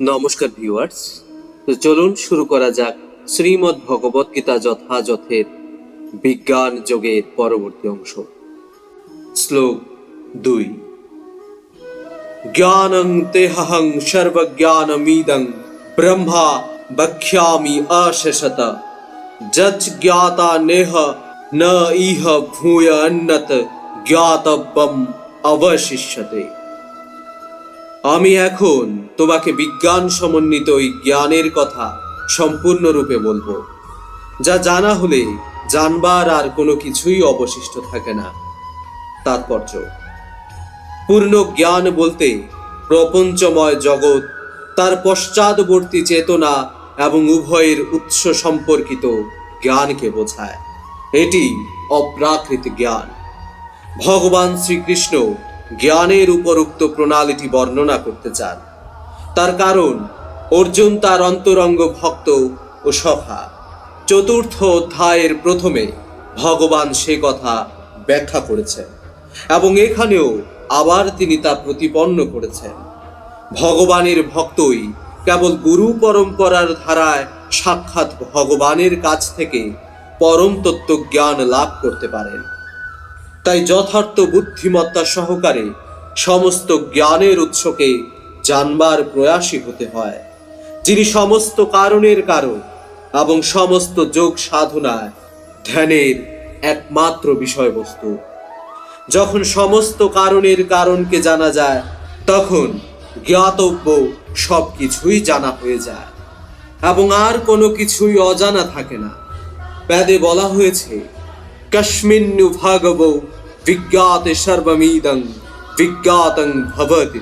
নমস্কার ভিউয়ার্স। তো চলুন শুরু করা যাক শ্রীমদ্ ভগবত গীতা যথাযথের বিজ্ঞান যোগের পরবর্তী অংশ। শ্লোক দুই। জ্ঞানং তেহং সর্বজ্ঞানমিদং ব্রহ্মা বক্ষ্যামি অশেষত যচ জ্ঞাতা নেহ ন ইহ ভূয় অন্নত জ্ঞাতব্যম অবশিষ্যতে। আমি এখন তোমাকে বিজ্ঞান সমন্বিত ওই জ্ঞানের কথা সম্পূর্ণরূপে বলব। যা জানা হলে জানবার আর কোনো কিছুই অবশিষ্ট থাকে না। তাৎপর্য, পূর্ণ জ্ঞান বলতে প্রপঞ্চময় জগৎ, তার পশ্চাদবর্তী চেতনা এবং উভয়ের উৎস সম্পর্কিত জ্ঞানকে বোঝায়। এটি অপ্রাকৃত জ্ঞান। ভগবান শ্রীকৃষ্ণ জ্ঞানের উপরোক্ত প্রণালীটি বর্ণনা করতে চান। তার কারণ, অর্জুন তার অন্তরঙ্গ ভক্ত ও সখা। চতুর্থ অধ্যায়ের প্রথমে ভগবান সে কথা ব্যাখ্যা করেছেন এবং এখানেও আবার তিনি তা প্রতিপন্ন করেছেন। ভগবানের ভক্তই কেবল গুরু পরম্পরার ধারায় সাক্ষাৎ ভগবানের কাছ থেকে পরম তত্ত্ব জ্ঞান লাভ করতে পারেন। তাই যথার্থ বুদ্ধিমত্তা সহকারে সমস্ত জ্ঞানের উৎসকে জানবার প্রয়াসী হতে হয়, যিনি সমস্ত কারণের কারণ এবং সমস্ত যোগ সাধনায় ধ্যানের একমাত্র বিষয়বস্তু। যখন সমস্ত কারণের কারণকে জানা যায়, তখন জ্ঞাতব্য সব কিছুই জানা হয়ে যায় এবং আর কোনো কিছুই অজানা থাকে না। বেদে বলা হয়েছে, কস্মিন্নু ভাগব বিজ্ঞাতে সর্বমিদং বিজ্ঞাতং ভবতি